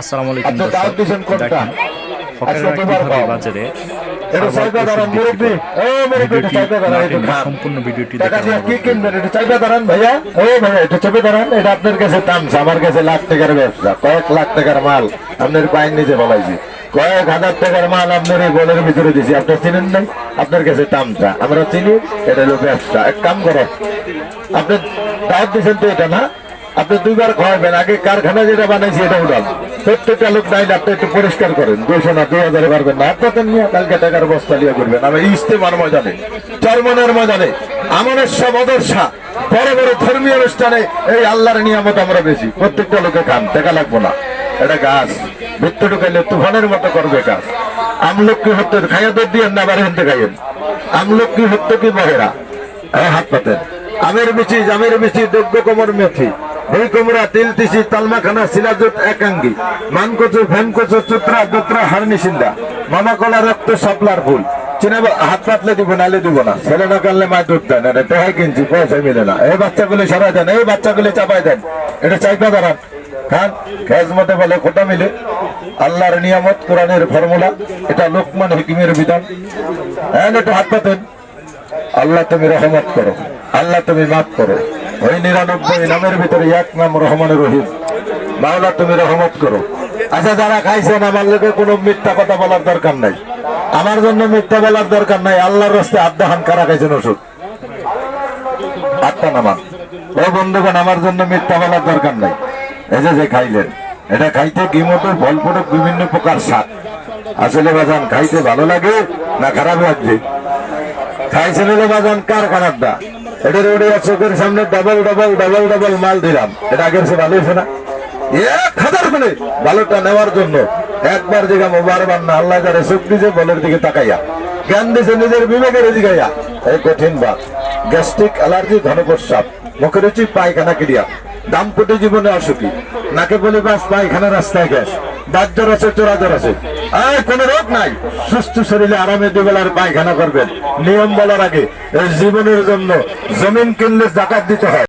আসসালামু আলাইকুম আপনি দর্শক দেখেন আজকে কীভাবে বাজারে সম্পূর্ণ ভিডিওটি দাঁড়ান এটা আপনার কাছে দামছে আমার কাছে লাখ টাকার ব্যবসা। কয়েক লাখ টাকার মাল আপনার পায়ের নিচে বলাইছি কয়েক হাজার টাকার মাল আপনার এই বলের ভিতরে দিছি। আপনার চিনেন নাই? আপনার কাছে দামটা আমরা চিনি এটা হলো ব্যবসা। এক কাম করো। আপনি দাওয়াত দিয়েছেন তো এটা না? আপনি দুইবার খাওয়াবেন আগে কারখানা যেটা বানাইছে এটা উঠান। প্রত্যেকটা লোক ডাইলে আপনি একটু পরিষ্কার করেন দুইশো না দুই হাজারে পারবেন না আপনাদের নিয়ে কালকে টাকার বস্তা লিয়ে করবেন আমি ইস্তেমার ময়দানে চরমনের ময়দানে আমাদের সব অদর্শা বড় বড় ধর্মীয় অনুষ্ঠানে এই আল্লাহর নিয়ামত আমরা বেশি। প্রত্যেকটা লোকে খান টাকা লাগবো না। এটা গাছ ভিত্ত ঢুকাইলে তুফানের মতো করবে গাছ। আমলকি হত্যা খাইয়া দর দিয়ে না বাড়ি হেনতে খাইয়েন। আমলকি হত্যা কি বহেরা হ্যাঁ, হাত পাতেন। আমের বিচি জামের বিচি দগ্ধ কোমর মেথি এই কোমরা তিল তিসি, তালমাখানা শিলাজুট একাঙ্গি। মানকচু ফ্যানকচু চুত্রা, দুত্রা হারনি সিন্দা মামা কলা, রক্ত সাপলার ফুল। হাত পাতলে দিব, নালে দিব না। দুধ কিনছি মিলে না। এই দেন, এই বাচ্চাগুলি দেন। এটা বলে মিলে। আল্লাহর নিয়ামত, কোরআনের ফর্মুলা। এটা লোকমান হিকিমের বিধান। হ্যাঁ একটু হাত পাতেন। আল্লাহ তুমি রহমত করো। আল্লাহ তুমি মাফ করো। ওই নিরানব্বই নামের ভিতরে এক নাম রহমানের রহিম। মাওলা, তুমি রহমত করো। আচ্ছা যারা খাইছেন, আমার লোকে কোনো মিথ্যা কথা বলার দরকার নাই। আমার জন্য মিথ্যা বলার দরকার নাই। আল্লাহর রাস্তে আড্ডা হান কারা খাইছেন ওষুধ? আটটা নামান ও বন্ধুগণ, আমার জন্য মিথ্যা বলার দরকার নাই। এই যে খাইলেন, এটা খাইতে কি মতো? ফল ফটক বিভিন্ন প্রকার শাক আসলে বাজান, খাইতে ভালো লাগে না খারাপ লাগছে? খাইছেন হলো বাজান কারখানারটা এটা রোডে চোখের সামনে ডাবল ডাবল ডাবল ডাবল মাল দিলাম। এটা আগের সে ভালো হয়েছে না? এক হাজার করে ভালোটা নেওয়ার জন্য একবার দিকে বারবার না আল্লাহ যারা চোখ দিছে, বলের দিকে তাকাইয়া। জ্ঞান দিছে, নিজের বিবেকের দিকাইয়া এই কঠিন বাদ গ্যাস্ট্রিক অ্যালার্জি ঘনপ্রস্রাব মুখের রুচি, পায়খানা ক্রিয়া। দাম্পত্য জীবনে অসুখী। নাকে বলে, বাস, পায়খানা, রাস্তায় গ্যাস। দাঁত জ্বর আছে চোরা জ্বর আছে আর কোনো রোগ নাই। সুস্থ শরীরে আরামে দুবেলার পায়খানা করবেন। নিয়ম বলার আগে জীবনের জন্য জমিন কিনলে জাকাত দিতে হয়।